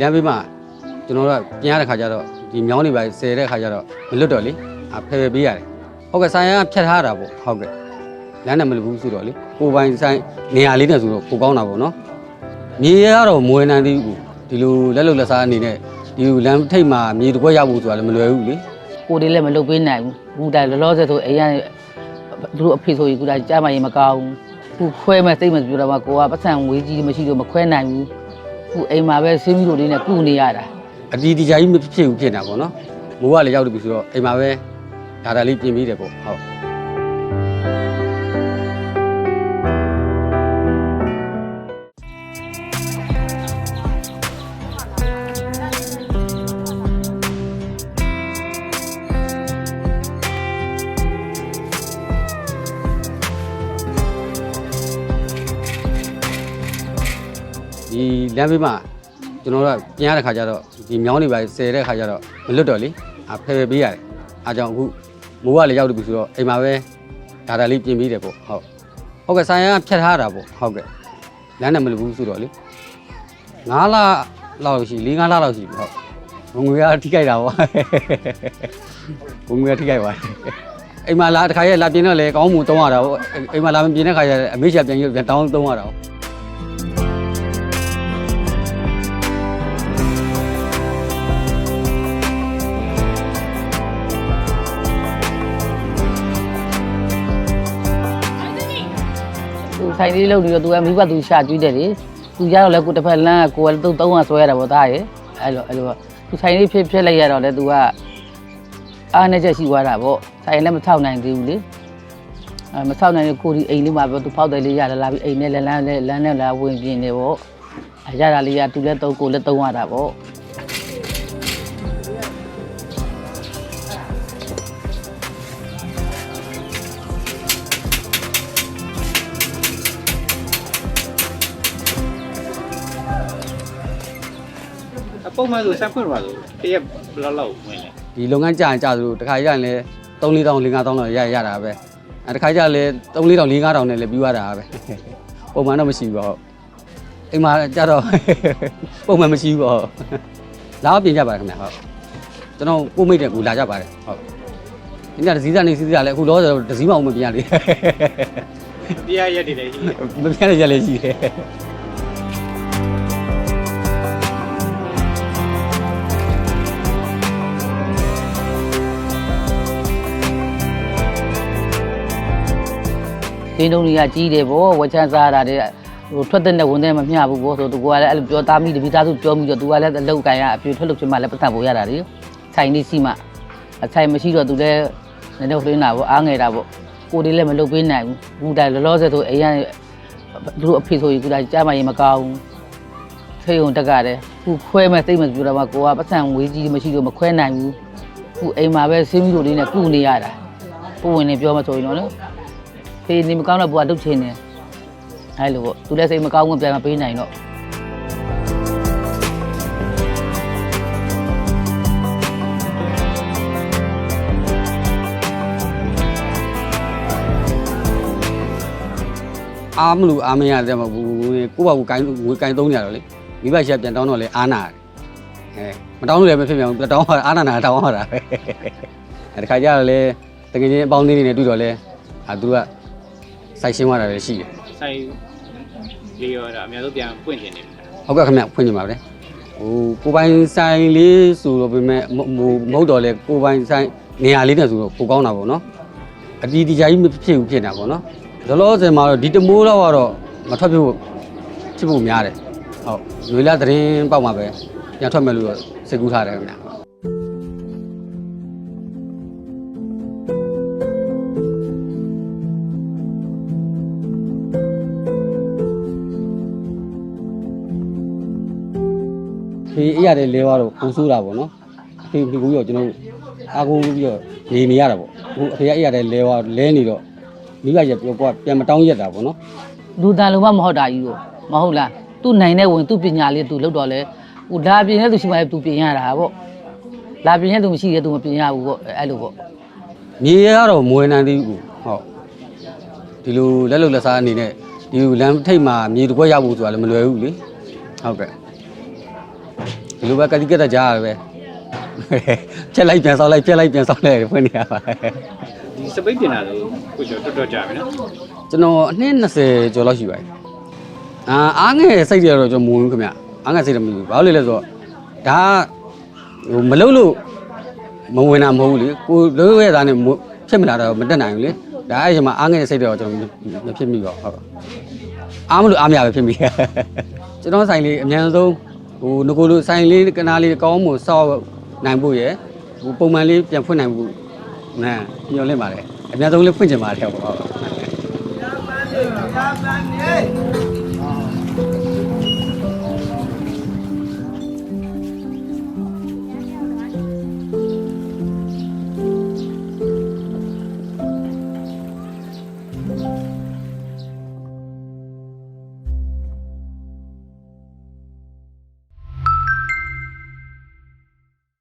လမ်းဘေးမှာကျွန်တော်တို့ကပြင်ရတဲ့ခါကျတော့ဒီမြောင်းတွေပါဆယ်တဲ့ခါကျတော့မလွတ်တော့လေအဖယ်ဖယ်ပေးရတယ်ဟုတ်ကဲ့ဆိုင်ရန်ကဖြတ်ထားတာပေါ့ဟုတ်ကဲ့လမ်းနဲ့မလွတ်ဘူးဆိုတော့လေကိုယ်ပိုင်ဆိုင်နေရာလေးနဲ့ဆိုတော့ကိုကောင်းတာပေါ့နော်မြေရကတော့မွေးနိုင်သေးဘူးဒီလိုလက်လုံလက်စားအနေနဲ့ဒီလိုလမ်းထိပ်မှာမြေတစ်ခွက်ရဖို့ဆိုတာလည်းမလွယ်ဘူးလေကိုယ်တွေလည်းမလုပ်ပေးနိုင်ဘူးဘူးတိုင်လောလောဆယ်ဆိုအိမ်ကသူတို့အဖေဆိုရင်ကူတာကြားမရင်မကောင်းဘူးခုခွဲမဲ့စိတ်မပြောတော့မှကိုကပတ်စံဝေးကြီးမရှိလို့မခွဲနိုင်ဘူး ခုအိမ်မှာပဲဆင်းပြီးလို့လေးနဲ့ကုနေရတာအတီးတကြကြီးမဖြစ်ဘူးဖြစ်နေတာပေါ့နော်မိုးကလည်းရောက်တယ်ပြီဆိုတော့အိမ်မှာပဲဒါတာလေးပြင်ပြီးတယ်ပေါ့ဟုတ် ဒီလမ်းဘေးမှာကျွန်တော်တို့ကပြင်ရတဲ့ခါကျတော့ဒီမြောင်းတွေပါဆယ်တဲ့ခါကျတော့မလွတ်တော့လေအဖယ်ဖယ်ပေးရတယ်အားကြောင့်အခုမိုးကလည်းရောက်တယ်ပြီဆိုတော့အိမ်မှာပဲဒါတာလေးပြင်ပြီးတယ်ပေါ့ဟုတ်ဟုတ်ကဲ့ဆိုင်ရန်ကဖြတ်ထားတာပေါ့ဟုတ်ကဲ့လမ်းနဲ့မလွတ်ဘူးဆိုတော့လေ9လလောက်ရှိ4 5လလောက်ရှိပြီဟုတ်ဘုံငွေကထိခိုက်တာပေါ့ဘုံငွေကထိခိုက်ပါတယ်အိမ်မှာလာတစ်ခါရဲ့လာပြင်တော့လေကောင်းမှုတုံးရတာပေါ့အိမ်မှာလာမပြင်တဲ့ခါကျအမေရှာပြန်ပြီးပြန်တောင်းတုံးရတာပေါ့ ဆိုင်လေးလုပ်ပြီးတော့သူကမိဘသူရှာကျွေးတယ်လေသူရတော့လဲကိုတစ်ဖက်လမ်းကကိုကလည်းသူ့သုံးကဆွဲရတာပေါ့သားရဲ့အဲ့လိုအဲ့လိုသူဆိုင်လေးဖြစ်ဖြစ်လိုက်ရတော့လဲသူကအားနေချက်ရှိသွားတာပေါ့ဆိုင်လည်းမထောက်နိုင်သေးဘူးလေအဲမထောက်နိုင်တဲ့ကိုဒီအိမ်လေးမှာပဲသူဖောက်တယ်လေးရလာလာပြီးအိမ်နဲ့လမ်းလမ်းနဲ့လမ်းနဲ့လာဝင်ပြင်းနေပေါ့အရတာလေးကသူလည်းသုံးကိုလည်းသုံးရတာပေါ့ ပုံမှန်ဆိုစံဖွင့်ပါဆိုတရက်ဘယ်လောက်လောက်ဝင်လဲဒီလုပ်ငန်းကြာရင်ကြာသလိုတစ်ခါကျရင်လည်း3 4တောင်း5တောင်းလောက်ရရတာပဲအဲတစ်ခါကျရင်လည်း3 4တောင်း5တောင်းနဲ့လည်းပြီးသွားတာပဲပုံမှန်တော့မရှိဘူးပေါ့အိမ်မှာကျတော့ပုံမှန်မရှိဘူးပေါ့လာတော့ပြင်ကြပါတယ်ခင်ဗျဟုတ်ကျွန်တော်ကိုမိတ်တဲ့ကိုလာကြပါတယ်ဟုတ်ဒီကဒစည်းစားနေစည်းစားလည်းအခုတော့ဒစည်းမအောင်မပြင်ရလေတရားရက်တွေလည်းရှိတယ်မပြင်ရရလည်းရှိတယ် ဒင်းတုံးကြီးကကြီးတယ်ပေါ့ဝက်ချမ်းစားတာတဲ့ဟိုထွက်တဲ့နဲ့ဝင်တဲ့မမျှဘူးပေါ့ဆိုသူကလည်းအဲ့လိုပြောသားမိတပိသားစုပြောပြီးတော့သူကလည်းအလောက်ကန်ရအပြည့်ထွက်လို့ဖြစ်မှလည်းပတ်သက်ဖို့ရတာလေဆိုင်လေးစီမအဆိုင်မရှိတော့သူလည်းနည်းနည်းခလင်းတာပေါ့အားငယ်တာပေါ့ကိုတွေလည်းမလုပ်ပေးနိုင်ဘူးဘူးတိုင်လောလောဆယ်ဆိုအိမ်ကသူတို့အဖေဆိုရင်ကူတာကြားမရင်မကောင်းဘူးဖေးုံတက်ကြတယ်ခုခွဲမဲ့စိတ်မပြောတော့မှကိုကပတ်စံဝေးကြီးမရှိလို့မခွဲနိုင်ဘူးခုအိမ်မှာပဲဆင်းပြီးလို့လေးနဲ့ကုနေရတာပုံဝင်နေပြောမှဆိုရင်တော့လေ ဖေးနေမကောင်းတော့ဘွားတုတ်ချင်တယ်အဲ့လိုပေါ့သူလည်းစိတ်မကောင်းဘူးပြန်မပေးနိုင်တော့အားမလို့အားမရတဲ့မှာဘူးကိုယ့်ဘာကိုကိုင်းငွေကိုင်းသုံးနေရတော့လေမိဘချက်ပြန်တောင်းတော့လေအားနာတယ်အဲမတောင်းလို့လည်းမဖြစ်ပြန်ဘူးတောင်းအားနာနာတောင်းရတာပဲအဲတခါကျတော့လေတကယ်ချင်းအပေါင်းအသင်းတွေနဲ့တွေ့တော့လေအာသူက စိုက်ရှင်းသွားတာလည်းရှိတယ်ဆိုင်လေးရောဒါအများဆုံးပြန်ပွင့်ချင်နေပြီဟုတ်ကဲ့ခင်ဗျဖွင့်ကြပါဗျဟိုကိုပိုင်ဆိုင်လေးဆိုတော့ပြင်မဲ့မမဟုတ်တော့လေကိုပိုင်ဆိုင်နေရာလေးနဲ့ဆိုတော့ပိုကောင်းတာပေါ့နော်အတီးတကြကြီးမဖြစ်ဘူးဖြစ်နေတာပေါ့နော်လောလောဆယ်မှာတော့ဒီတမိုးတော့ကတော့မထွက်ဖြစ်ဖို့ဖြစ်ဖို့များတယ်ဟုတ်ຫນွေလာသတင်းပေါက်မှာပဲပြန်ထွက်မယ်လို့တော့စိတ်ကူးထားတယ်ခင်ဗျ ဖေးအေးရတဲ့လဲသွားတော့ပူဆိုးတာပေါ့နော်ဖေးဒီကူရောကျွန်တော်အားကိုးပြီးတော့နေနေရတာပေါ့အခုအဖေကအေးရတဲ့လဲသွားလဲနေတော့မိဘရဲ့ပြောကပြန်မတောင်းရက်တာပေါ့နော်လူတန်လုံးမမဟုတ်တာကြီးကိုမဟုတ်လားသူနိုင်တဲ့ဝင်သူပညာလေးသူလောက်တော့လဲဟိုလာပြင်တဲ့သူရှိမှသူပြင်ရတာပေါ့လာပြင်တဲ့သူမရှိတဲ့သူမပြင်ရဘူးပေါ့အဲ့လိုပေါ့မြေရကတော့မွေးနိုင်သေးဘူးဟုတ်ဒီလိုလက်လုံလက်စားအနေနဲ့ဒီလိုလမ်းထိပ်မှာမြေတစ်ခွက်ရဖို့ဆိုတာလည်းမလွယ်ဘူးလေဟုတ်ကဲ့ ဒီလိုပဲကတိကတက်ကြားရတယ်ပဲဖြက်လိုက်ပြန်ဆောက်လိုက်ဖြက်လိုက်ပြန်ဆောက်လိုက်ဖွင့်နေရပါဒီစပိတ်တင်တာဆိုကိုကျော်တော်တော်ကြာပြီနော်ကျွန်တော်အနှစ်20ကျော်လောက်ရှိပါတယ်အာအားငယ်စိတ်တွေကတော့ကျွန်တော်မဝင်ဘူးခင်ဗျအားငယ်စိတ်တော့မဝင်ဘူးဘာလို့လဲလဲဆိုတော့ဒါဟိုမလုပ်လို့မဝင်တာမဟုတ်ဘူးလေကိုလုံးရဲ့သားနဲ့ဖြစ်မလာတော့မတက်နိုင်ဘူးလေဒါအဲ့ဒီမှာအားငယ်စိတ်တွေတော့ကျွန်တော်မဖြစ်မိပါဘူးဟုတ်အားမလို့အားမရပဲဖြစ်မိကျွန်တော်ဆိုင်လေးအများဆုံး ဟိုငကိုလိုဆိုင်လေးကနာလေးကောင်းမှုစောက်နိုင်ဖို့ရယ်ဟိုပုံမှန်လေးပြန်ဖွင့်နိုင်ဖို့နာညှော်လင့်ပါတယ်အများဆုံးလေးဖွင့်ချင်ပါတယ်ဟုတ်ပါဘူး